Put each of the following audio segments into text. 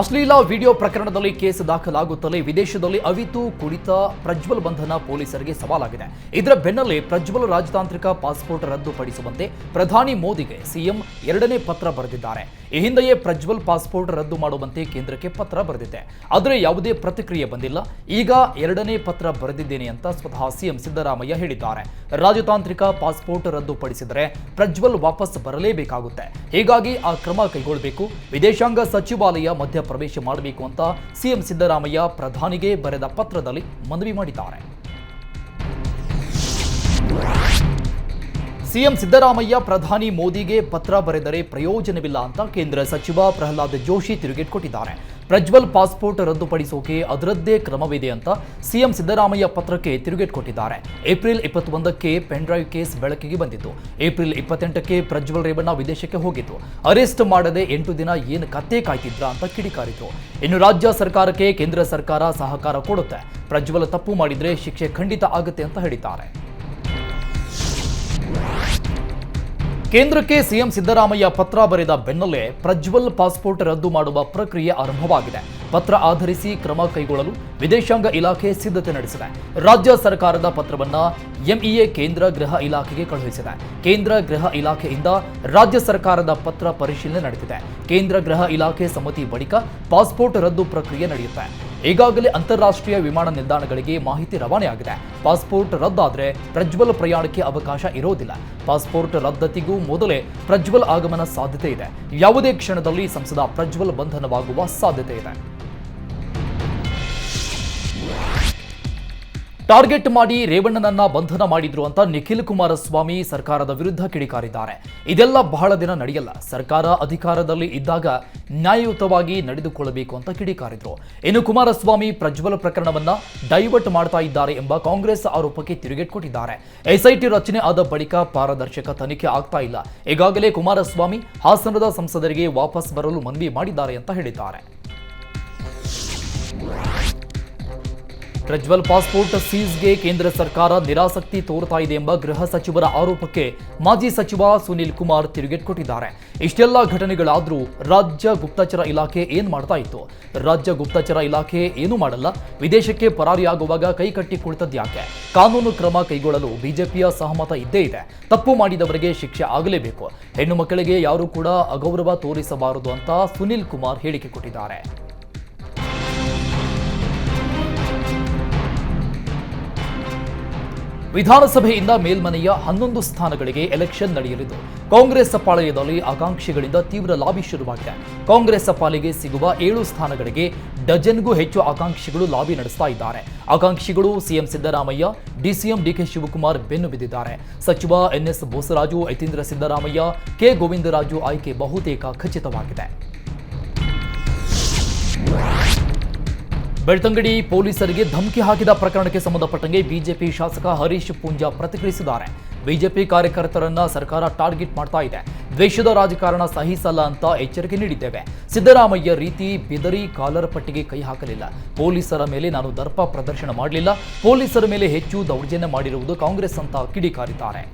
ಅಶ್ಲೀಲ ವಿಡಿಯೋ ಪ್ರಕರಣದಲ್ಲಿ ಕೇಸ್ ದಾಖಲಾಗುತ್ತಲೇ ವಿದೇಶದಲ್ಲಿ ಅವಿತು ಕುಡಿತ ಪ್ರಜ್ವಲ್ ಬಂಧನ ಪೊಲೀಸರಿಗೆ ಸವಾಲಾಗಿದೆ. ಇದರ ಬೆನ್ನಲ್ಲೇ ಪ್ರಜ್ವಲ್ ರಾಜತಾಂತ್ರಿಕ ಪಾಸ್ಪೋರ್ಟ್ ರದ್ದುಪಡಿಸುವಂತೆ ಪ್ರಧಾನಿ ಮೋದಿಗೆ ಸಿಎಂ ಎರಡನೇ ಪತ್ರ ಬರೆದಿದ್ದಾರೆ. ಈ ಹಿಂದೆಯೇ ಪ್ರಜ್ವಲ್ ಪಾಸ್ಪೋರ್ಟ್ ರದ್ದು ಮಾಡುವಂತೆ ಕೇಂದ್ರಕ್ಕೆ ಪತ್ರ ಬರೆದಿದೆ. ಆದರೆ ಯಾವುದೇ ಪ್ರತಿಕ್ರಿಯೆ ಬಂದಿಲ್ಲ. ಈಗ ಎರಡನೇ ಪತ್ರ ಬರೆದಿದ್ದೇನೆ ಅಂತ ಸ್ವತಃ ಸಿಎಂ ಸಿದ್ದರಾಮಯ್ಯ ಹೇಳಿದ್ದಾರೆ. ರಾಜತಾಂತ್ರಿಕ ಪಾಸ್ಪೋರ್ಟ್ ರದ್ದುಪಡಿಸಿದರೆ ಪ್ರಜ್ವಲ್ ವಾಪಸ್ ಬರಲೇಬೇಕಾಗುತ್ತೆ. ಹೀಗಾಗಿ ಆ ಕ್ರಮ ಕೈಗೊಳ್ಳಬೇಕು. ವಿದೇಶಾಂಗ ಸಚಿವಾಲಯ ಮಧ್ಯಪ್ರವೇಶ ಮಾಡಬೇಕು ಅಂತ ಸಿಎಂ ಸಿದ್ದರಾಮಯ್ಯ ಪ್ರಧಾನಿಗೆ ಬರೆದ ಪತ್ರದಲ್ಲಿ ಮನವಿ ಮಾಡಿದ್ದಾರೆ. ಸಿಎಂ ಸಿದ್ದರಾಮಯ್ಯ ಪ್ರಧಾನಿ ಮೋದಿಗೆ ಪತ್ರ ಬರೆದರೆ ಪ್ರಯೋಜನವಿಲ್ಲ ಅಂತ ಕೇಂದ್ರ ಸಚಿವ ಪ್ರಹ್ಲಾದ್ ಜೋಶಿ ತಿರುಗೇಟ್ ಕೊಟ್ಟಿದ್ದಾರೆ. ಪ್ರಜ್ವಲ್ ಪಾಸ್ಪೋರ್ಟ್ ರದ್ದುಪಡಿಸೋಕೆ ಅದರದ್ದೇ ಕ್ರಮವಿದೆ ಅಂತ ಸಿಎಂ ಸಿದ್ದರಾಮಯ್ಯ ಪತ್ರಕ್ಕೆ ತಿರುಗೇಟ್ ಕೊಟ್ಟಿದ್ದಾರೆ. ಏಪ್ರಿಲ್ ಇಪ್ಪತ್ತೊಂದಕ್ಕೆ ಪೆನ್ಡ್ರೈವ್ ಕೇಸ್ ಬೆಳಕಿಗೆ ಬಂದಿತ್ತು. ಏಪ್ರಿಲ್ ಇಪ್ಪತ್ತೆಂಟಕ್ಕೆ ಪ್ರಜ್ವಲ್ ರೇವಣ್ಣ ವಿದೇಶಕ್ಕೆ ಹೋಗಿತ್ತು. ಅರೆಸ್ಟ್ ಮಾಡದೆ ಎಂಟು ದಿನ ಏನು ಕತ್ತೆ ಕಾಯ್ತಿದ್ರ ಅಂತ ಕಿಡಿಕಾರಿತು. ಇನ್ನು ರಾಜ್ಯ ಸರ್ಕಾರಕ್ಕೆ ಕೇಂದ್ರ ಸರ್ಕಾರ ಸಹಕಾರ ಕೊಡುತ್ತೆ. ಪ್ರಜ್ವಲ್ ತಪ್ಪು ಮಾಡಿದ್ರೆ ಶಿಕ್ಷೆ ಖಂಡಿತ ಆಗುತ್ತೆ ಅಂತ ಹೇಳಿದ್ದಾರೆ. ಕೇಂದ್ರಕ್ಕೆ ಸಿಎಂ ಸಿದ್ದರಾಮಯ್ಯ ಪತ್ರ ಬರೆದ ಬೆನ್ನಲ್ಲೇ ಪ್ರಜ್ವಲ್ ಪಾಸ್ಪೋರ್ಟ್ ರದ್ದು ಮಾಡುವ ಪ್ರಕ್ರಿಯೆ ಆರಂಭವಾಗಿದೆ. ಪತ್ರ ಆಧರಿಸಿ ಕ್ರಮ ಕೈಗೊಳ್ಳಲು ವಿದೇಶಾಂಗ ಇಲಾಖೆ ಸಿದ್ಧತೆ ನಡೆಸಿದೆ. ರಾಜ್ಯ ಸರ್ಕಾರದ ಪತ್ರವನ್ನ ಎಂಇಎ ಕೇಂದ್ರ ಗೃಹ ಇಲಾಖೆಗೆ ಕಳುಹಿಸಿದೆ. ಕೇಂದ್ರ ಗೃಹ ಇಲಾಖೆಯಿಂದ ರಾಜ್ಯ ಸರ್ಕಾರದ ಪತ್ರ ಪರಿಶೀಲನೆ ನಡೆದಿದೆ. ಕೇಂದ್ರ ಗೃಹ ಇಲಾಖೆ ಸಮ್ಮತಿ ಬಳಿಕ ಪಾಸ್ಪೋರ್ಟ್ ರದ್ದು ಪ್ರಕ್ರಿಯೆ ನಡೆಯುತ್ತೆ. ಈಗಾಗಲೇ ಅಂತಾರಾಷ್ಟ್ರೀಯ ವಿಮಾನ ನಿಲ್ದಾಣಗಳಿಗೆ ಮಾಹಿತಿ ರವಾನೆಯಾಗಿದೆ. ಪಾಸ್ಪೋರ್ಟ್ ರದ್ದಾದರೆ ಪ್ರಜ್ವಲ್ ಪ್ರಯಾಣಕ್ಕೆ ಅವಕಾಶ ಇರೋದಿಲ್ಲ. ಪಾಸ್ಪೋರ್ಟ್ ರದ್ದತಿಗೂ ಮೊದಲೇ ಪ್ರಜ್ವಲ್ ಆಗಮನ ಸಾಧ್ಯತೆ ಇದೆ. ಯಾವುದೇ ಕ್ಷಣದಲ್ಲಿ ಸಂಸದ ಪ್ರಜ್ವಲ್ ಬಂಧನವಾಗುವ ಸಾಧ್ಯತೆ ಇದೆ. ಟಾರ್ಗೆಟ್ ಮಾಡಿ ರೇವಣ್ಣನನ್ನ ಬಂಧನ ಮಾಡಿದ್ರು ಅಂತ ನಿಖಿಲ್ ಕುಮಾರಸ್ವಾಮಿ ಸರ್ಕಾರದ ವಿರುದ್ಧ ಕಿಡಿಕಾರಿದ್ದಾರೆ. ಇದೆಲ್ಲ ಬಹಳ ದಿನ ನಡೆಯಲ್ಲ. ಸರ್ಕಾರ ಅಧಿಕಾರದಲ್ಲಿ ಇದ್ದಾಗ ನ್ಯಾಯಯುತವಾಗಿ ನಡೆದುಕೊಳ್ಳಬೇಕು ಅಂತ ಕಿಡಿಕಾರಿದ್ರು. ಇನ್ನು ಕುಮಾರಸ್ವಾಮಿ ಪ್ರಜ್ವಲ್ ಪ್ರಕರಣವನ್ನ ಡೈವರ್ಟ್ ಮಾಡ್ತಾ ಇದ್ದಾರೆ ಎಂಬ ಕಾಂಗ್ರೆಸ್ ಆರೋಪಕ್ಕೆ ತಿರುಗೇಟ್ ಕೊಟ್ಟಿದ್ದಾರೆ ಎಸ್ಐಟಿ ರಚನೆ ಆದ ಬಳಿಕ ಪಾರದರ್ಶಕ ತನಿಖೆ ಆಗ್ತಾ ಇಲ್ಲ. ಈಗಾಗಲೇ ಕುಮಾರಸ್ವಾಮಿ ಹಾಸನದ ಸಂಸದರಿಗೆ ವಾಪಸ್ ಬರಲು ಮನವಿ ಮಾಡಿದ್ದಾರೆ ಅಂತ ಹೇಳಿದ್ದಾರೆ. ಪ್ರಜ್ವಲ್ ಪಾಸ್ಪೋರ್ಟ್ ಸೀಸ್ಗೆ ಕೇಂದ್ರ ಸರ್ಕಾರ ನಿರಾಸಕ್ತಿ ತೋರ್ತಾ ಇದೆ ಎಂಬ ಗೃಹ ಸಚಿವರ ಆರೋಪಕ್ಕೆ ಮಾಜಿ ಸಚಿವ ಸುನಿಲ್ ಕುಮಾರ್ ತಿರುಗೇಟ್ ಕೊಟ್ಟಿದ್ದಾರೆ ಇಷ್ಟೆಲ್ಲ ಘಟನೆಗಳಾದರೂ ರಾಜ್ಯ ಗುಪ್ತಚರ ಇಲಾಖೆ ಏನ್ ಮಾಡ್ತಾ ಇತ್ತು? ರಾಜ್ಯ ಗುಪ್ತಚರ ಇಲಾಖೆ ಏನೂ ಮಾಡಲ್ಲ. ವಿದೇಶಕ್ಕೆ ಪರಾರಿಯಾಗುವಾಗ ಕೈಕಟ್ಟಿ ಕುಳಿತದ್ದು ಯಾಕೆ? ಕಾನೂನು ಕ್ರಮ ಕೈಗೊಳ್ಳಲು ಬಿಜೆಪಿಯ ಸಹಮತ ಇದ್ದೇ ಇದೆ. ತಪ್ಪು ಮಾಡಿದವರಿಗೆ ಶಿಕ್ಷೆ ಆಗಲೇಬೇಕು. ಹೆಣ್ಣು ಮಕ್ಕಳಿಗೆ ಯಾರೂ ಕೂಡ ಅಗೌರವ ತೋರಿಸಬಾರದು ಅಂತ ಸುನಿಲ್ ಕುಮಾರ್ ಹೇಳಿಕೆ ಕೊಟ್ಟಿದ್ದಾರೆ. ವಿಧಾನಸಭೆಯಿಂದ ಮೇಲ್ಮನೆಯ ಹನ್ನೊಂದು ಸ್ಥಾನಗಳಿಗೆ ಎಲೆಕ್ಷನ್ ನಡೆಯಲಿದ್ದು, ಕಾಂಗ್ರೆಸ್ ಪಾಳಯದಲ್ಲಿ ಆಕಾಂಕ್ಷಿಗಳಿಂದ ತೀವ್ರ ಲಾಬಿ ಶುರುವಾಗಿದೆ. ಕಾಂಗ್ರೆಸ್ ಪಾಲಿಗೆ ಸಿಗುವ ಏಳು ಸ್ಥಾನಗಳಿಗೆ ಡಜನ್ಗೂ ಹೆಚ್ಚು ಆಕಾಂಕ್ಷಿಗಳು ಲಾಬಿ ನಡೆಸ್ತಾ ಇದ್ದಾರೆ. ಆಕಾಂಕ್ಷಿಗಳು CM Siddaramaiah, DCM DK Shivakumar ಬೆನ್ನು ಬಿದ್ದಿದ್ದಾರೆ. ಸಚಿವ ಎನ್ಎಸ್ ಬೋಸರಾಜು ಯತೀಂದ್ರ ಸಿದ್ದರಾಮಯ್ಯ, ಕೆ ಗೋವಿಂದರಾಜು ಆಯ್ಕೆ ಬಹುತೇಕ ಖಚಿತವಾಗಿದೆ. ಬೆಳ್ತಂಗಡಿ ಪೊಲೀಸರಿಗೆ ಧಮಕಿ ಹಾಕಿದ ಪ್ರಕರಣಕ್ಕೆ ಸಂಬಂಧಪಟ್ಟಂಗೆ ಬಿಜೆಪಿ ಶಾಸಕ ಹರೀಶ್ ಪೂಂಜಾ ಪ್ರತಿಕ್ರಿಯಿಸಿದ್ದಾರೆ. ಬಿಜೆಪಿ ಕಾರ್ಯಕರ್ತರನ್ನ ಸರ್ಕಾರ ಟಾರ್ಗೆಟ್ ಮಾಡ್ತಾ ಇದೆ. ದ್ವೇಷದ ರಾಜಕಾರಣ ಸಹಿಸಲ್ಲ ಅಂತ ಎಚ್ಚರಿಕೆ ನೀಡಿದ್ದೇವೆ. ಸಿದ್ದರಾಮಯ್ಯ ರೀತಿ ಬೆದರಿ ಕಾಲರ್ ಪಟ್ಟಿಗೆ ಕೈ ಹಾಕಲಿಲ್ಲ. ಪೊಲೀಸರ ಮೇಲೆ ನಾನು ದರ್ಪ ಪ್ರದರ್ಶನ ಮಾಡಲಿಲ್ಲ. ಪೊಲೀಸರ ಮೇಲೆ ಹೆಚ್ಚು ದೌರ್ಜನ್ಯ ಮಾಡಿರುವುದು ಕಾಂಗ್ರೆಸ್ ಅಂತ ಕಿಡಿಕಾರಿದ್ದಾರೆ.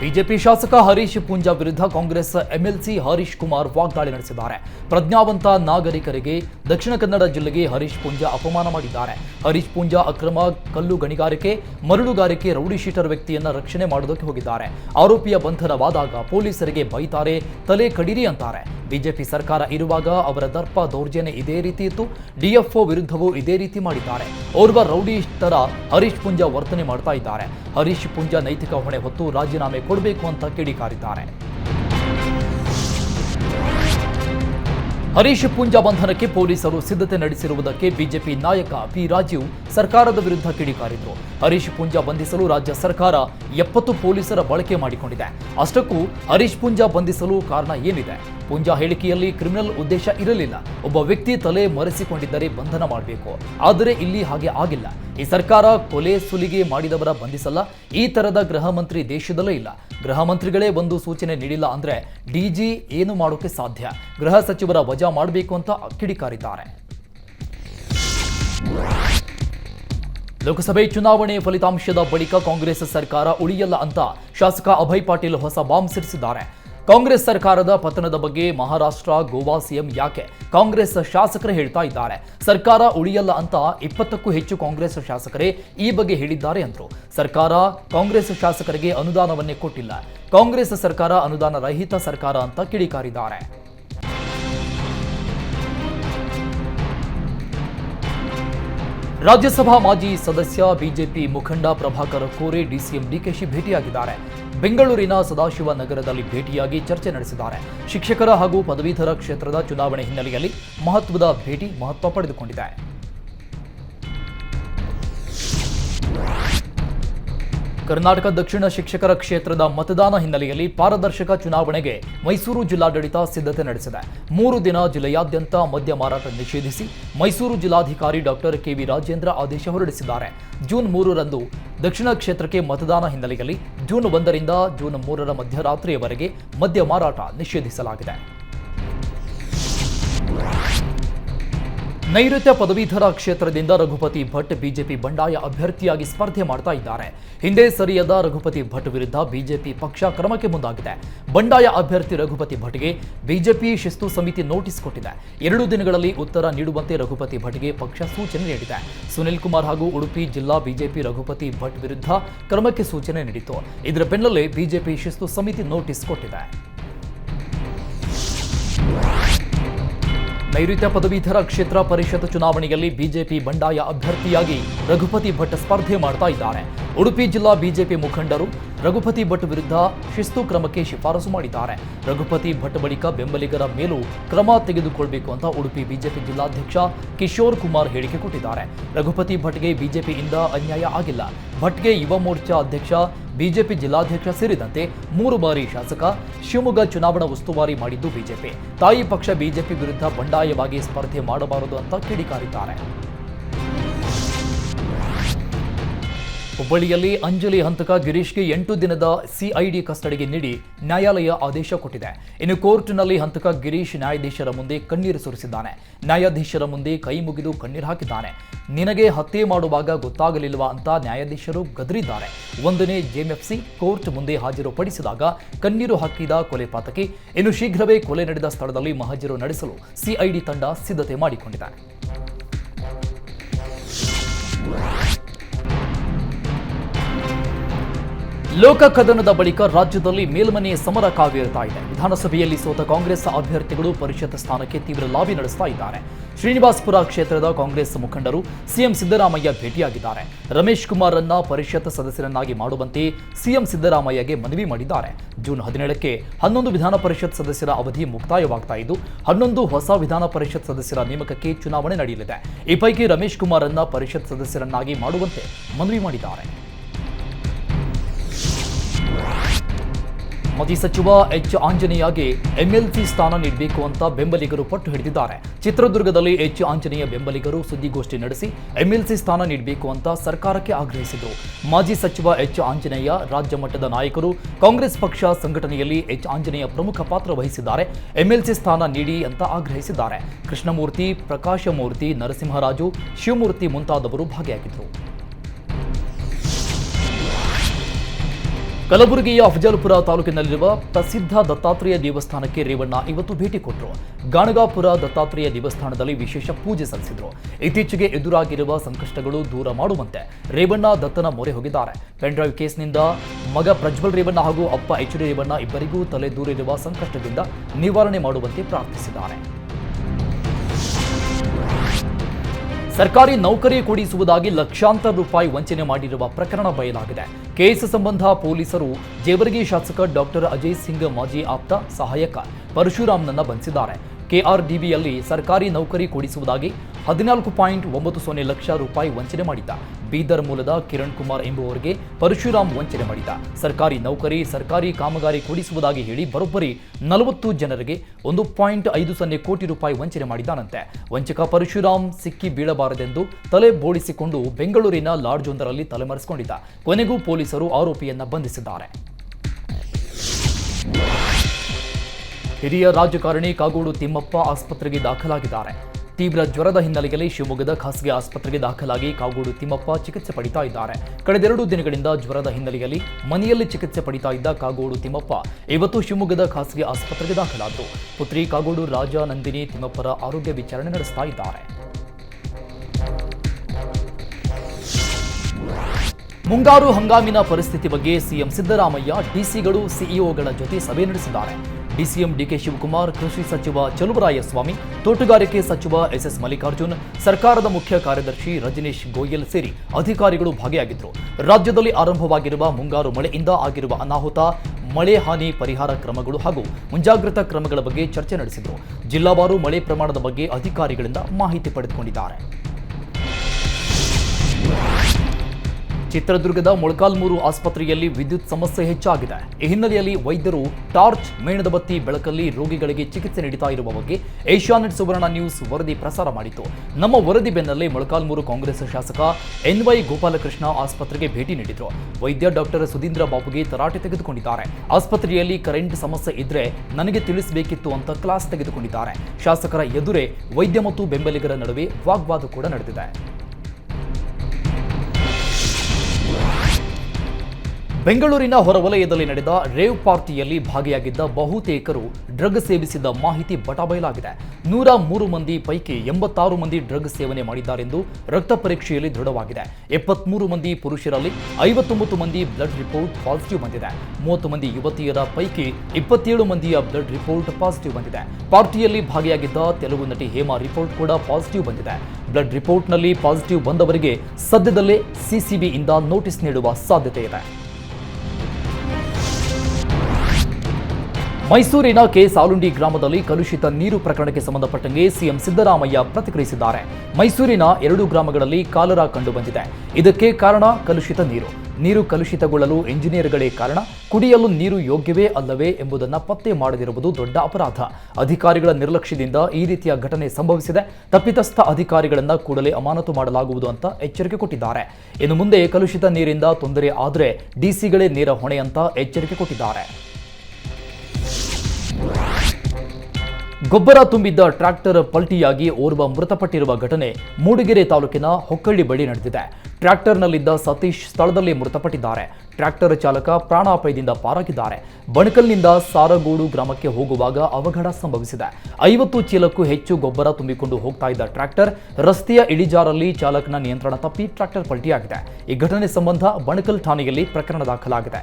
ಬಿಜೆಪಿ ಶಾಸಕ ಹರೀಶ್ ಪೂಂಜಾ ವಿರುದ್ಧ ಕಾಂಗ್ರೆಸ್ ಎಂಎಲ್ಸಿ ಹರೀಶ್ ಕುಮಾರ್ ವಾಗ್ದಾಳಿ ನಡೆಸಿದ್ದಾರೆ. ಪ್ರಜ್ಞಾವಂತ ನಾಗರಿಕರಿಗೆ ದಕ್ಷಿಣ ಕನ್ನಡ ಜಿಲ್ಲೆಗೆ ಹರೀಶ್ ಪೂಂಜಾ ಅಪಮಾನ ಮಾಡಿದ್ದಾರೆ. ಹರೀಶ್ ಪೂಂಜಾ ಅಕ್ರಮ ಕಲ್ಲು ಗಣಿಗಾರಿಕೆ, ಮರಳುಗಾರಿಕೆ ರೌಡಿ ಶೀಟರ್ ವ್ಯಕ್ತಿಯನ್ನ ರಕ್ಷಣೆ ಮಾಡೋದಕ್ಕೆ ಹೋಗಿದ್ದಾರೆ. ಆರೋಪಿಯ ಬಂಧನವಾದಾಗ ಪೊಲೀಸರಿಗೆ ಬೈತಾರೆ, ತಲೆ ಕಡಿರಿ ಅಂತಾರೆ. ಬಿಜೆಪಿ ಸರ್ಕಾರ ಇರುವಾಗ ಅವರ ದರ್ಪ ದೌರ್ಜನ್ಯ ಇದೇ ರೀತಿ ಇತ್ತು. ಡಿಎಫ್ಒ ವಿರುದ್ಧವೂ ಇದೇ ರೀತಿ ಮಾಡಿದ್ದಾರೆ. ಓರ್ವ ರೌಡಿ ತರ ಹರೀಶ್ ಪೂಂಜಾ ವರ್ತನೆ ಮಾಡ್ತಾ ಇದ್ದಾರೆ. ಹರೀಶ್ ಪೂಂಜಾ ನೈತಿಕ ಹೊಣೆ ಹೊತ್ತು ರಾಜೀನಾಮೆ ಕೊಡಬೇಕು ಅಂತ ಕಿಡಿಕಾರಿದ್ದಾರೆ. ಹರೀಶ್ ಪುಂಜಾ ಬಂಧನಕ್ಕೆ ಪೊಲೀಸರು ಸಿದ್ಧತೆ ನಡೆಸಿರುವುದಕ್ಕೆ ಬಿಜೆಪಿ ನಾಯಕ ಪಿ ರಾಜೀವ್ ಸರ್ಕಾರದ ವಿರುದ್ಧ ಕಿಡಿಕಾರಿದ್ರು. ಹರೀಶ್ ಪುಂಜಾ ಬಂಧಿಸಲು ರಾಜ್ಯ ಸರ್ಕಾರ ಎಪ್ಪತ್ತು ಪೊಲೀಸರ ಬಳಕೆ ಮಾಡಿಕೊಂಡಿದೆ. ಅಷ್ಟಕ್ಕೂ ಹರೀಶ್ ಪುಂಜಾ ಬಂಧಿಸಲು ಕಾರಣ ಏನಿದೆ? ಪುಂಜಾ ಹೇಳಿಕೆಯಲ್ಲಿ ಕ್ರಿಮಿನಲ್ ಉದ್ದೇಶ ಇರಲಿಲ್ಲ. ಒಬ್ಬ ವ್ಯಕ್ತಿ ತಲೆ ಮರೆಸಿಕೊಂಡಿದ್ದರೆ ಬಂಧನ ಮಾಡಬೇಕು. ಆದರೆ ಇಲ್ಲಿ ಹಾಗೆ ಆಗಿಲ್ಲ. ಈ ಸರ್ಕಾರ ಕೊಲೆ ಸುಲಿಗೆ ಮಾಡಿದವರ ಬಂಧಿಸಲ್ಲ. ಈ ತರದ ಗೃಹ ಮಂತ್ರಿ ದೇಶದಲ್ಲೇ ಇಲ್ಲ. ಗೃಹ ಮಂತ್ರಿಗಳೇ ಬಂದು ಸೂಚನೆ ನೀಡಿಲ್ಲ ಅಂದ್ರೆ ಡಿಜಿ ಏನು ಮಾಡೋಕೆ ಸಾಧ್ಯ? ಗೃಹ ಸಚಿವರ ವಜಾ ಮಾಡಬೇಕು ಅಂತ ಕಿಡಿಕಾರಿದ್ದಾರೆ. ಲೋಕಸಭೆ ಚುನಾವಣೆ ಫಲಿತಾಂಶದ ಬಳಿಕ ಕಾಂಗ್ರೆಸ್ ಸರ್ಕಾರ ಉಳಿಯಲ್ಲ ಅಂತ ಶಾಸಕ ಅಭಯ್ ಪಾಟೀಲ್ ಹೊಸ ಬಾಂಬ್ ಸಿಡಿಸಿದ್ದಾರೆ. ಕಾಂಗ್ರೆಸ್ ಸರ್ಕಾರದ ಪತನದ ಬಗ್ಗೆ ಮಹಾರಾಷ್ಟ್ರ, ಗೋವಾ ಸಿಎಂ ಯಾಕೆ? ಕಾಂಗ್ರೆಸ್ ಶಾಸಕರೇ ಹೇಳ್ತಾ ಇದ್ದಾರೆ. ಸರ್ಕಾರ ಉಳಿಯಲ್ಲ ಅಂತ ಇಪ್ಪತ್ತಕ್ಕೂ ಹೆಚ್ಚು ಕಾಂಗ್ರೆಸ್ ಶಾಸಕರೇ ಈ ಬಗ್ಗೆ ಹೇಳಿದ್ದಾರೆ ಅಂದ್ರು. ಸರ್ಕಾರ ಕಾಂಗ್ರೆಸ್ ಶಾಸಕರಿಗೆ ಅನುದಾನವನ್ನೇ ಕೊಟ್ಟಿಲ್ಲ. ಕಾಂಗ್ರೆಸ್ ಸರ್ಕಾರ ಅನುದಾನ ರಹಿತ ಸರ್ಕಾರ ಅಂತ ಕಿಡಿಕಾರಿದ್ದಾರೆ. ರಾಜ್ಯಸಭಾ ಮಾಜಿ ಸದಸ್ಯ ಬಿಜೆಪಿ ಮುಖಂಡ ಪ್ರಭಾಕರ್ ಕೋರೆ ಡಿಸಿಎಂ ಡಿಕೆಶಿ ಭೇಟಿಯಾಗಿದ್ದಾರೆ. ಬೆಂಗಳೂರಿನ ಸದಾಶಿವ ನಗರದಲ್ಲಿ ಭೇಟಿಯಾಗಿ ಚರ್ಚೆ ನಡೆಸಿದ್ದಾರೆ. ಶಿಕ್ಷಕರ ಹಾಗೂ ಪದವೀಧರ ಕ್ಷೇತ್ರದ ಚುನಾವಣೆ ಹಿನ್ನೆಲೆಯಲ್ಲಿ ಮಹತ್ವದ ಭೇಟಿ ಮಹತ್ವ ಪಡೆದುಕೊಂಡಿದೆ. ಕರ್ನಾಟಕ ದಕ್ಷಿಣ ಶಿಕ್ಷಕರ ಕ್ಷೇತ್ರದ ಮತದಾನ ಹಿನ್ನೆಲೆಯಲ್ಲಿ ಪಾರದರ್ಶಕ ಚುನಾವಣೆಗೆ ಮೈಸೂರು ಜಿಲ್ಲಾಡಳಿತ ಸಿದ್ಧತೆ ನಡೆಸಿದೆ. ಮೂರು ದಿನ ಜಿಲ್ಲೆಯಾದ್ಯಂತ ಮದ್ಯ ಮಾರಾಟ ನಿಷೇಧಿಸಿ ಮೈಸೂರು ಜಿಲ್ಲಾಧಿಕಾರಿ ಡಾಕ್ಟರ್ ಕೆವಿ ರಾಜೇಂದ್ರ ಆದೇಶ ಹೊರಡಿಸಿದ್ದಾರೆ. ಜೂನ್ ಮೂರರಂದು ದಕ್ಷಿಣ ಕ್ಷೇತ್ರಕ್ಕೆ ಮತದಾನ ಹಿನ್ನೆಲೆಯಲ್ಲಿ ಜೂನ್ ಒಂದರಿಂದ ಜೂನ್ ಮೂರರ ಮಧ್ಯರಾತ್ರಿಯವರೆಗೆ ಮದ್ಯ ಮಾರಾಟ ನಿಷೇಧಿಸಲಾಗಿದೆ. ನೈಋತ್ಯ ಪದವೀಧರ ಕ್ಷೇತ್ರದಿಂದ ರಘುಪತಿ ಭಟ್ ಬಿಜೆಪಿ ಬಂಡಾಯ ಅಭ್ಯರ್ಥಿಯಾಗಿ ಸ್ಪರ್ಧೆ ಮಾಡ್ತಾ ಇದ್ದಾರೆ. ಹಿಂದೆ ಸರಿಯದ ರಘುಪತಿ ಭಟ್ ವಿರುದ್ಧ ಬಿಜೆಪಿ ಪಕ್ಷ ಕ್ರಮಕ್ಕೆ ಮುಂದಾಗಿದೆ. ಬಂಡಾಯ ಅಭ್ಯರ್ಥಿ ರಘುಪತಿ ಭಟ್ಗೆ ಬಿಜೆಪಿ ಶಿಸ್ತು ಸಮಿತಿ ನೋಟಿಸ್ ಕೊಟ್ಟಿದೆ. ಎರಡು ದಿನಗಳಲ್ಲಿ ಉತ್ತರ ನೀಡುವಂತೆ ರಘುಪತಿ ಭಟ್ಗೆ ಪಕ್ಷ ಸೂಚನೆ ನೀಡಿದೆ. ಸುನಿಲ್ ಕುಮಾರ್ ಹಾಗೂ ಉಡುಪಿ ಜಿಲ್ಲಾ ಬಿಜೆಪಿ ರಘುಪತಿ ಭಟ್ ವಿರುದ್ಧ ಕ್ರಮಕ್ಕೆ ಸೂಚನೆ ನೀಡಿತು ಇದರ ಬೆನ್ನಲ್ಲೇ ಬಿಜೆಪಿ ಶಿಸ್ತು ಸಮಿತಿ ನೋಟಿಸ್ ಕೊಟ್ಟಿದೆ. ನೈಋತ್ಯ ಪದವೀಧರ ಕ್ಷೇತ್ರ ಪರಿಷತ್ ಚುನಾವಣೆಯಲ್ಲಿ ಬಿಜೆಪಿ ಬಂಡಾಯ ಅಭ್ಯರ್ಥಿಯಾಗಿ ರಘುಪತಿ ಭಟ್ ಸ್ಪರ್ಧೆ ಮಾಡ್ತಾ ಇದ್ದಾರೆ. ಉಡುಪಿ ಜಿಲ್ಲಾ ಬಿಜೆಪಿ ಮುಖಂಡರು ರಘುಪತಿ ಭಟ್ ವಿರುದ್ಧ ಶಿಸ್ತು ಕ್ರಮಕ್ಕೆ ಶಿಫಾರಸು ಮಾಡಿದ್ದಾರೆ. ರಘುಪತಿ ಭಟ್ ಬಳಿಕ ಬೆಂಬಲಿಗರ ಮೇಲೂ ಕ್ರಮ ತೆಗೆದುಕೊಳ್ಬೇಕು ಅಂತ ಉಡುಪಿ ಬಿಜೆಪಿ ಜಿಲ್ಲಾಧ್ಯಕ್ಷ ಕಿಶೋರ್ ಕುಮಾರ್ ಹೇಳಿಕೆ ಕೊಟ್ಟಿದ್ದಾರೆ. ರಘುಪತಿ ಭಟ್ಗೆ ಬಿಜೆಪಿಯಿಂದ ಅನ್ಯಾಯ ಆಗಿಲ್ಲ. ಭಟ್ಗೆ ಯುವ ಮೋರ್ಚಾ ಅಧ್ಯಕ್ಷ, ಬಿಜೆಪಿ ಜಿಲ್ಲಾಧ್ಯಕ್ಷ ಸೇರಿದಂತೆ ಮೂರು ಬಾರಿ ಶಾಸಕ, ಶಿವಮೊಗ್ಗ ಚುನಾವಣಾ ಉಸ್ತುವಾರಿ ಮಾಡಿದ್ದು ಬಿಜೆಪಿ. ತಾಯಿ ಪಕ್ಷ ಬಿಜೆಪಿ ವಿರುದ್ಧ ಬಂಡಾಯವಾಗಿ ಸ್ಪರ್ಧೆ ಮಾಡಬಾರದು ಅಂತ ಕಿಡಿಕಾರಿದ್ದಾರೆ. ಹುಬ್ಬಳ್ಳಿಯಲ್ಲಿ ಅಂಜಲಿ ಹಂತಕ ಗಿರೀಶ್ಗೆ ಎಂಟು ದಿನದ ಸಿಐಡಿ ಕಸ್ಟಡಿಗೆ ನೀಡಿ ನ್ಯಾಯಾಲಯ ಆದೇಶ ಕೊಟ್ಟಿದೆ. ಇನ್ನು ಕೋರ್ಟ್ನಲ್ಲಿ ಹಂತಕ ಗಿರೀಶ್ ನ್ಯಾಯಾಧೀಶರ ಮುಂದೆ ಕಣ್ಣೀರು ಸುರಿಸಿದ್ದಾನೆ. ನ್ಯಾಯಾಧೀಶರ ಮುಂದೆ ಕೈ ಮುಗಿದು ಕಣ್ಣೀರು ಹಾಕಿದ್ದಾನೆ. ನಿನಗೆ ಹತ್ಯೆ ಮಾಡುವಾಗ ಗೊತ್ತಾಗಲಿಲ್ವಾ ಅಂತ ನ್ಯಾಯಾಧೀಶರು ಗದರಿದ್ದಾರೆ. ಒಂದನೇ ಜೆಎಂಎಫ್ಸಿ ಕೋರ್ಟ್ ಮುಂದೆ ಹಾಜರುಪಡಿಸಿದಾಗ ಕಣ್ಣೀರು ಹಾಕಿದ ಕೊಲೆ ಪಾತಕಿ, ಇನ್ನು ಶೀಘ್ರವೇ ಕೊಲೆ ನಡೆದ ಸ್ಥಳದಲ್ಲಿ ಮಹಜರು ನಡೆಸಲು ಸಿಐಡಿ ತಂಡ ಸಿದ್ಧತೆ ಮಾಡಿಕೊಂಡಿದೆ. ಲೋಕ ಕದನದ ಬಳಿಕ ರಾಜ್ಯದಲ್ಲಿ ಮೇಲ್ಮನೆ ಸಮರ ಕಾವೇರ್ತಾ ಇದೆ. ವಿಧಾನಸಭೆಯಲ್ಲಿ ಸೋತ ಕಾಂಗ್ರೆಸ್ ಅಭ್ಯರ್ಥಿಗಳು ಪರಿಷತ್ ಸ್ಥಾನಕ್ಕೆ ತೀವ್ರ ಲಾಬಿ ನಡೆಸ್ತಾ ಇದ್ದಾರೆ. ಶ್ರೀನಿವಾಸ್ಪುರ ಕ್ಷೇತ್ರದ ಕಾಂಗ್ರೆಸ್ ಮುಖಂಡರು ಸಿಎಂ ಸಿದ್ದರಾಮಯ್ಯ ಭೇಟಿಯಾಗಿದ್ದಾರೆ. ರಮೇಶ್ ಕುಮಾರ್ ಅನ್ನ ಪರಿಷತ್ ಸದಸ್ಯರನ್ನಾಗಿ ಮಾಡುವಂತೆ ಸಿಎಂ ಸಿದ್ದರಾಮಯ್ಯಗೆ ಮನವಿ ಮಾಡಿದ್ದಾರೆ. ಜೂನ್ ಹದಿನೇಳಕ್ಕೆ ಹನ್ನೊಂದು ವಿಧಾನ ಪರಿಷತ್ ಸದಸ್ಯರ ಅವಧಿ ಮುಕ್ತಾಯವಾಗ್ತಾ ಇದ್ದು, ಹನ್ನೊಂದು ಹೊಸ ವಿಧಾನ ಪರಿಷತ್ ಸದಸ್ಯರ ನೇಮಕಕ್ಕೆ ಚುನಾವಣೆ ನಡೆಯಲಿದೆ. ಈ ಪೈಕಿ ರಮೇಶ್ ಕುಮಾರ್ ಅನ್ನ ಪರಿಷತ್ ಸದಸ್ಯರನ್ನಾಗಿ ಮಾಡುವಂತೆ ಮನವಿ ಮಾಡಿದ್ದಾರೆ. ಮಾಜಿ ಸಚಿವ ಎಚ್ ಆಂಜನೇಯಗೆ ಎಂಎಲ್ಸಿ ಸ್ಥಾನ ನೀಡಬೇಕು ಅಂತ ಬೆಂಬಲಿಗರು ಪಟ್ಟು ಹಿಡಿದಿದ್ದಾರೆ. ಚಿತ್ರದುರ್ಗದಲ್ಲಿ ಎಚ್ ಆಂಜನೇಯ ಬೆಂಬಲಿಗರು ಸುದ್ದಿಗೋಷ್ಠಿ ನಡೆಸಿ ಎಂಎಲ್ಸಿ ಸ್ಥಾನ ನೀಡಬೇಕು ಅಂತ ಸರ್ಕಾರಕ್ಕೆ ಆಗ್ರಹಿಸಿದರು. ಮಾಜಿ ಸಚಿವ ಎಚ್ ಆಂಜನೇಯ, ರಾಜ್ಯ ಮಟ್ಟದ ನಾಯಕರು, ಕಾಂಗ್ರೆಸ್ ಪಕ್ಷ ಸಂಘಟನೆಯಲ್ಲಿ ಎಚ್ ಆಂಜನೇಯ ಪ್ರಮುಖ ಪಾತ್ರ ವಹಿಸಿದ್ದಾರೆ. ಎಂಎಲ್ಸಿ ಸ್ಥಾನ ನೀಡಿ ಅಂತ ಆಗ್ರಹಿಸಿದ್ದಾರೆ. ಕೃಷ್ಣಮೂರ್ತಿ, ಪ್ರಕಾಶಮೂರ್ತಿ, ನರಸಿಂಹರಾಜು, ಶಿವಮೂರ್ತಿ ಮುಂತಾದವರು ಭಾಗಿಯಾಗಿದ್ದರು ಕಲಬುರಗಿಯ ಅಫಜಲ್ಪುರ ತಾಲೂಕಿನಲ್ಲಿರುವ ಪ್ರಸಿದ್ಧ ದತ್ತಾತ್ರೇಯ ದೇವಸ್ಥಾನಕ್ಕೆ ರೇವಣ್ಣ ಇವತ್ತು ಭೇಟಿ ಕೊಟ್ಟರು ಗಾಣಗಾಪುರ ದತ್ತಾತ್ರೇಯ ದೇವಸ್ಥಾನದಲ್ಲಿ ವಿಶೇಷ ಪೂಜೆ ಸಲ್ಲಿಸಿದರು. ಇತ್ತೀಚೆಗೆ ಎದುರಾಗಿರುವ ಸಂಕಷ್ಟಗಳು ದೂರ ಮಾಡುವಂತೆ ರೇವಣ್ಣ ದತ್ತನ ಮೊರೆ ಹೋಗಿದ್ದಾರೆ. ಪೆನ್ಡ್ರೈವ್ ಕೇಸ್ನಿಂದ ಮಗ ಪ್ರಜ್ವಲ್ ರೇವಣ್ಣ ಹಾಗೂ ಅಪ್ಪ ಎಚ್ ಡಿ ರೇವಣ್ಣ ಇಬ್ಬರಿಗೂ ತಲೆ ದೂರಿರುವ ಸಂಕಷ್ಟದಿಂದ ನಿವಾರಣೆ ಮಾಡುವಂತೆ ಪ್ರಾರ್ಥಿಸಿದ್ದಾರೆ. ಸರ್ಕಾರಿ ನೌಕರಿ ಕೊಡಿಸುವುದಾಗಿ ಲಕ್ಷಾಂತರ ರೂಪಾಯಿ ವಂಚನೆ ಮಾಡಿರುವ ಪ್ರಕರಣ ಬಯಲಾಗಿದೆ. ಕೇಸ್ ಸಂಬಂಧ ಪೊಲೀಸರು ಜೇವರ್ಗಿ ಶಾಸಕ ಡಾಕ್ಟರ್ ಅಜಯ್ ಸಿಂಗ್ ಮಾಜಿ ಆಪ್ತ ಸಹಾಯಕ ಪರಶುರಾಮ್ನನ್ನ ಬಂಧಿಸಿದ್ದಾರೆ. ಕೆಆರ್ಡಿಬಿಯಲ್ಲಿ ಸರ್ಕಾರಿ ನೌಕರಿ ಕೊಡಿಸುವುದಾಗಿ ಹದಿನಾಲ್ಕು ಪಾಯಿಂಟ್ ಒಂಬತ್ತು ಸೊನ್ನೆ ಲಕ್ಷ ರೂಪಾಯಿ ವಂಚನೆ ಮಾಡಿದ್ದ. ಬೀದರ್ ಮೂಲದ ಕಿರಣ್ ಕುಮಾರ್ ಎಂಬುವವರಿಗೆ ಪರಶುರಾಮ್ ವಂಚನೆ ಮಾಡಿದ್ದ. ಸರ್ಕಾರಿ ನೌಕರಿ, ಸರ್ಕಾರಿ ಕಾಮಗಾರಿ ಕೊಡಿಸುವುದಾಗಿ ಹೇಳಿ ಬರೋಬ್ಬರಿ ನಲವತ್ತು ಜನರಿಗೆ ಒಂದು ಪಾಯಿಂಟ್ ಐದು ಸೊನ್ನೆ ಕೋಟಿ ರೂಪಾಯಿ ವಂಚನೆ ಮಾಡಿದ್ದಾನಂತೆ. ವಂಚಕ ಪರಶುರಾಮ್ ಸಿಕ್ಕಿ ಬೀಳಬಾರದೆಂದು ತಲೆ ಬೋಡಿಸಿಕೊಂಡು ಬೆಂಗಳೂರಿನ ಲಾಡ್ಜೊಂದರಲ್ಲಿ ತಲೆಮರೆಸಿಕೊಂಡಿದ್ದ. ಕೊನೆಗೂ ಪೊಲೀಸರು ಆರೋಪಿಯನ್ನು ಬಂಧಿಸಿದ್ದಾರೆ. ಹಿರಿಯ ರಾಜಕಾರಣಿ ಕಾಗೋಡು ತಿಮ್ಮಪ್ಪ ಆಸ್ಪತ್ರೆಗೆ ದಾಖಲಾಗಿದ್ದಾರೆ. ತೀವ್ರ ಜ್ವರದ ಹಿನ್ನೆಲೆಯಲ್ಲಿ ಶಿವಮೊಗ್ಗದ ಖಾಸಗಿ ಆಸ್ಪತ್ರೆಗೆ ದಾಖಲಾಗಿ ಕಾಗೋಡು ತಿಮ್ಮಪ್ಪ ಚಿಕಿತ್ಸೆ ಪಡಿತಾ ಇದ್ದಾರೆ. ಕಳೆದೆರಡು ದಿನಗಳಿಂದ ಜ್ವರದ ಹಿನ್ನೆಲೆಯಲ್ಲಿ ಮನೆಯಲ್ಲಿ ಚಿಕಿತ್ಸೆ ಪಡಿತಾ ಇದ್ದ ಕಾಗೋಡು ತಿಮ್ಮಪ್ಪ ಇವತ್ತು ಶಿವಮೊಗ್ಗದ ಖಾಸಗಿ ಆಸ್ಪತ್ರೆಗೆ ದಾಖಲಾದರು. ಪುತ್ರಿ ಕಾಗೋಡು ರಾಜಾನಂದಿನಿ ತಿಮ್ಮಪ್ಪರ ಆರೋಗ್ಯ ವಿಚಾರಣೆ ನಡೆಸ್ತಾ ಇದ್ದಾರೆ. ಮುಂಗಾರು ಹಂಗಾಮಿನ ಪರಿಸ್ಥಿತಿ ಬಗ್ಗೆ ಸಿಎಂ ಸಿದ್ದರಾಮಯ್ಯ ಡಿಸಿಗಳು ಸಿಇಒಗಳ ಜೊತೆ ಸಭೆ ನಡೆಸಿದ್ದಾರೆ. ಡಿಸಿಎಂ ಡಿಕೆ ಶಿವಕುಮಾರ್ ಕೃಷಿ ಸಚಿವ ಚಲುವರಾಯಸ್ವಾಮಿ ತೋಟಗಾರಿಕೆ ಸಚಿವ ಎಸ್ಎಸ್ ಮಲ್ಲಿಕಾರ್ಜುನ್, ಸರ್ಕಾರದ ಮುಖ್ಯ ಕಾರ್ಯದರ್ಶಿ ರಜನೀಶ್ ಗೋಯಲ್ ಸೇರಿ ಅಧಿಕಾರಿಗಳು ಭಾಗಿಯಾಗಿದ್ದರು. ರಾಜ್ಯದಲ್ಲಿ ಆರಂಭವಾಗಿರುವ ಮುಂಗಾರು ಮಳೆಯಿಂದ ಆಗಿರುವ ಅನಾಹುತ, ಮಳೆ ಹಾನಿ ಪರಿಹಾರ ಕ್ರಮಗಳು ಹಾಗೂ ಮುಂಜಾಗ್ರತಾ ಕ್ರಮಗಳ ಬಗ್ಗೆ ಚರ್ಚೆ ನಡೆಸಿದರು. ಜಿಲ್ಲಾವಾರು ಮಳೆ ಪ್ರಮಾಣದ ಬಗ್ಗೆ ಅಧಿಕಾರಿಗಳಿಂದ ಮಾಹಿತಿ ಪಡೆದುಕೊಂಡಿದ್ದಾರೆ. ಚಿತ್ರದುರ್ಗದ ಮೊಳಕಾಲ್ಮೂರು ಆಸ್ಪತ್ರೆಯಲ್ಲಿ ವಿದ್ಯುತ್ ಸಮಸ್ಯೆ ಹೆಚ್ಚಾಗಿದೆ. ಈ ಹಿನ್ನೆಲೆಯಲ್ಲಿ ವೈದ್ಯರು ಟಾರ್ಚ್ ಮೇಣದ ಬತ್ತಿ ಬೆಳಕಲ್ಲಿ ರೋಗಿಗಳಿಗೆ ಚಿಕಿತ್ಸೆ ನೀಡುತ್ತಾ ಇರುವ ಬಗ್ಗೆ ಏಷ್ಯಾನೆಟ್ ಸುವರ್ಣ ನ್ಯೂಸ್ ವರದಿ ಪ್ರಸಾರ ಮಾಡಿತು ನಮ್ಮ ವರದಿ ಬೆನ್ನಲ್ಲೇ ಮೊಳಕಾಲ್ಮೂರು ಕಾಂಗ್ರೆಸ್ ಶಾಸಕ ಎನ್ ವೈ ಗೋಪಾಲಕೃಷ್ಣ ಆಸ್ಪತ್ರೆಗೆ ಭೇಟಿ ನೀಡಿದರು. ವೈದ್ಯ ಡಾಕ್ಟರ್ ಸುಧೀಂದ್ರ ಬಾಬುಗೆ ತರಾಟೆ ತೆಗೆದುಕೊಂಡಿದ್ದಾರೆ. ಆಸ್ಪತ್ರೆಯಲ್ಲಿ ಕರೆಂಟ್ ಸಮಸ್ಯೆ ಇದ್ರೆ ನನಗೆ ತಿಳಿಸಬೇಕಿತ್ತು ಅಂತ ಕ್ಲಾಸ್ ತೆಗೆದುಕೊಂಡಿದ್ದಾರೆ. ಶಾಸಕರ ಎದುರೇ ವೈದ್ಯ ಮತ್ತು ಬೆಂಬಲಿಗರ ನಡುವೆ ವಾಗ್ವಾದ ಕೂಡ ನಡೆದಿದೆ. ಬೆಂಗಳೂರಿನ ಹೊರವಲಯದಲ್ಲಿ ನಡೆದ ರೇವ್ ಪಾರ್ಟಿಯಲ್ಲಿ ಭಾಗಿಯಾಗಿದ್ದ ಬಹುತೇಕರು ಡ್ರಗ್ ಸೇವಿಸಿದ ಮಾಹಿತಿ ಬಟಾಬಯಲಾಗಿದೆ. ನೂರ ಮೂರು ಮಂದಿ ಪೈಕಿ ಎಂಬತ್ತಾರು ಮಂದಿ ಡ್ರಗ್ ಸೇವನೆ ಮಾಡಿದ್ದಾರೆಂದು ರಕ್ತ ಪರೀಕ್ಷೆಯಲ್ಲಿ ದೃಢವಾಗಿದೆ. ಎಪ್ಪತ್ಮೂರು ಮಂದಿ ಪುರುಷರಲ್ಲಿ ಐವತ್ತೊಂಬತ್ತು ಮಂದಿ ಬ್ಲಡ್ ರಿಪೋರ್ಟ್ ಪಾಸಿಟಿವ್ ಬಂದಿದೆ. ಮೂವತ್ತು ಮಂದಿ ಯುವತಿಯರ ಪೈಕಿ ಇಪ್ಪತ್ತೇಳು ಮಂದಿಯ ಬ್ಲಡ್ ರಿಪೋರ್ಟ್ ಪಾಸಿಟಿವ್ ಬಂದಿದೆ. ಪಾರ್ಟಿಯಲ್ಲಿ ಭಾಗಿಯಾಗಿದ್ದ ತೆಲುಗು ನಟಿ ಹೇಮಾ ರಿಪೋರ್ಟ್ ಕೂಡ ಪಾಸಿಟಿವ್ ಬಂದಿದೆ. ಬ್ಲಡ್ ರಿಪೋರ್ಟ್ನಲ್ಲಿ ಪಾಸಿಟಿವ್ ಬಂದವರಿಗೆ ಸದ್ಯದಲ್ಲೇ ಸಿಸಿಬಿಯಿಂದ ನೋಟಿಸ್ ನೀಡುವ ಸಾಧ್ಯತೆ ಇದೆ. ಮೈಸೂರಿನ ಕೆ ಸಾಲುಂಡಿ ಗ್ರಾಮದಲ್ಲಿ ಕಲುಷಿತ ನೀರು ಪ್ರಕರಣಕ್ಕೆ ಸಂಬಂಧಪಟ್ಟಂತೆ ಸಿಎಂ ಸಿದ್ದರಾಮಯ್ಯ ಪ್ರತಿಕ್ರಿಯಿಸಿದ್ದಾರೆ. ಮೈಸೂರಿನ ಎರಡು ಗ್ರಾಮಗಳಲ್ಲಿ ಕಾಲರ ಕಂಡುಬಂದಿದೆ. ಇದಕ್ಕೆ ಕಾರಣ ಕಲುಷಿತ ನೀರು. ನೀರು ಕಲುಷಿತಗೊಳ್ಳಲು ಇಂಜಿನಿಯರ್ಗಳೇ ಕಾರಣ. ಕುಡಿಯಲು ನೀರು ಯೋಗ್ಯವೇ ಅಲ್ಲವೇ ಎಂಬುದನ್ನು ಪತ್ತೆ ಮಾಡದಿರುವುದು ದೊಡ್ಡ ಅಪರಾಧ. ಅಧಿಕಾರಿಗಳ ನಿರ್ಲಕ್ಷ್ಯದಿಂದ ಈ ರೀತಿಯ ಘಟನೆ ಸಂಭವಿಸಿದೆ. ತಪ್ಪಿತಸ್ಥ ಅಧಿಕಾರಿಗಳನ್ನ ಕೂಡಲೇ ಅಮಾನತು ಮಾಡಲಾಗುವುದು ಅಂತ ಎಚ್ಚರಿಕೆ ಕೊಟ್ಟಿದ್ದಾರೆ. ಇನ್ನು ಮುಂದೆ ಕಲುಷಿತ ನೀರಿಂದ ತೊಂದರೆ ಆದರೆ ಡಿಸಿಗಳೇ ನೇರ ಹೊಣೆ ಅಂತ ಎಚ್ಚರಿಕೆ ಕೊಟ್ಟಿದ್ದಾರೆ. ಗೊಬ್ಬರ ತುಂಬಿದ್ದ ಟ್ರ್ಯಾಕ್ಟರ್ ಪಲ್ಟಿಯಾಗಿ ಓರ್ವ ಮೃತಪಟ್ಟಿರುವ ಘಟನೆ ಮೂಡಿಗೆರೆ ತಾಲೂಕಿನ ಹೊಕ್ಕಳ್ಳಿ ಬಳಿ ನಡೆದಿದೆ. ಟ್ರ್ಯಾಕ್ಟರ್ನಲ್ಲಿದ್ದ ಸತೀಶ್ ಸ್ಥಳದಲ್ಲಿ ಮೃತಪಟ್ಟಿದ್ದಾರೆ. ಟ್ರ್ಯಾಕ್ಟರ್ ಚಾಲಕ ಪ್ರಾಣಾಪಾಯದಿಂದ ಪಾರಾಗಿದ್ದಾರೆ. ಬಣಕಲ್ನಿಂದ ಸಾರಗೋಡು ಗ್ರಾಮಕ್ಕೆ ಹೋಗುವಾಗ ಅವಘಡ ಸಂಭವಿಸಿದೆ. ಐವತ್ತು ಚೀಲಕ್ಕೂ ಹೆಚ್ಚು ಗೊಬ್ಬರ ತುಂಬಿಕೊಂಡು ಹೋಗ್ತಾ ಇದ್ದ ಟ್ರ್ಯಾಕ್ಟರ್ ರಸ್ತೆಯ ಇಳಿಜಾರಲ್ಲಿ ಚಾಲಕನ ನಿಯಂತ್ರಣ ತಪ್ಪಿ ಟ್ರ್ಯಾಕ್ಟರ್ ಪಲ್ಟಿಯಾಗಿದೆ. ಈ ಘಟನೆ ಸಂಬಂಧ ಬಣಕಲ್ ಠಾಣೆಯಲ್ಲಿ ಪ್ರಕರಣ ದಾಖಲಾಗಿದೆ.